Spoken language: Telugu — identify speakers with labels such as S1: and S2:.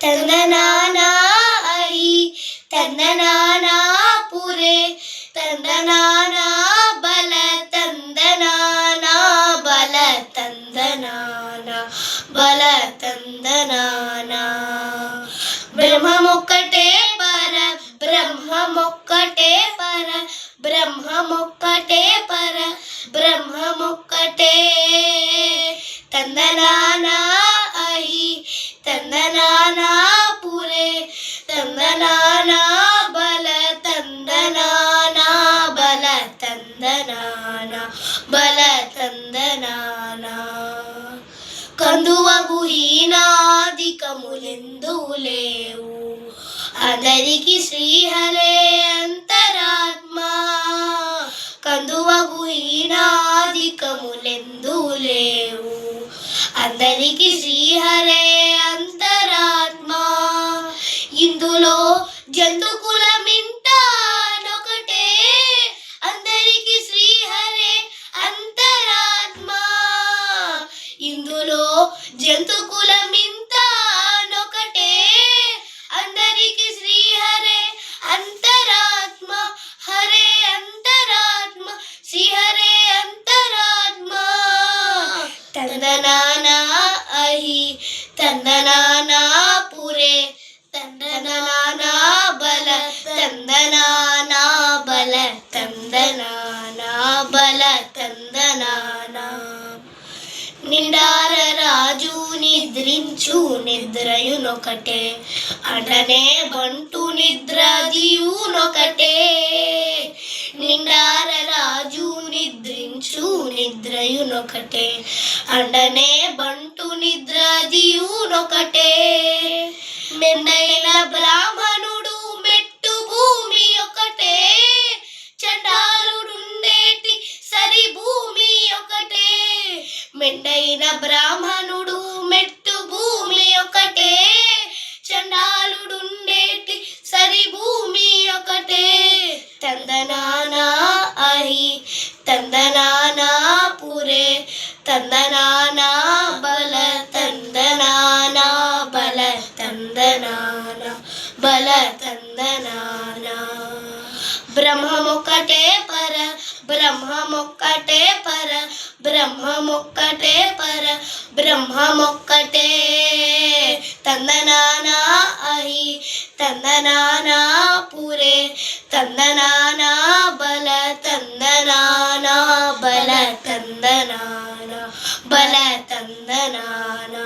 S1: ತಂದನಾನಾ ಐ ತಂದನಾನಾ ಪುರೆ ತಂದನಾನಾ ಬಲ ತಂದನಾನಾ ಬಲ ತಂದನಾನಾ ಬಲ ತಂದನಾನಾ ಬ್ರಹ್ಮ ಮೊಕ್ಕಟೇ ಪರ ಬ್ರಹ್ಮ ಮೊಕ್ಕಟೇ ಪರ ಬ್ರಹ್ಮ ಮೊಕ್ಕಟೇ బల తందనాన కందువగు హీనాదికములెందు లేవు అందరికి శ్రీహరే అంతరాత్మ కందువగు హీనాదికములెందు లేవు అందరికి శ్రీహరే అంతరాత్మ ఇందులో జంతుకులమింత జంతుకులమింత నొకటే అందరికి శ్రీ నిండార రాజు నిద్రించు నిద్రయునొకటే. అటనే బంటు నిద్రదియునొకటే నిండార రాజు నిద్రించు నిద్రయునొకటే. అండనే బంటు నిద్ర మెండై మెండైన బ్రాహ్మణుడు మెట్టు భూమి ఒకటే చండాలుడుండేటి సరి భూమి ఒకటే. తందనానా అహి తందనానా పురే తందనానా బల తందనానా బల తందనానా బల తందనానా. బ్రహ్మమొక్కటే పర బ్రహ్మమొక్కటే ఒక్కటే బ్రహ్మమొక్కటే పర బ్రహ్మమొక్కటే తందనానా అహి తందనానా పురే తందనానా బల తందనానా బల తందనానా బల తందనానా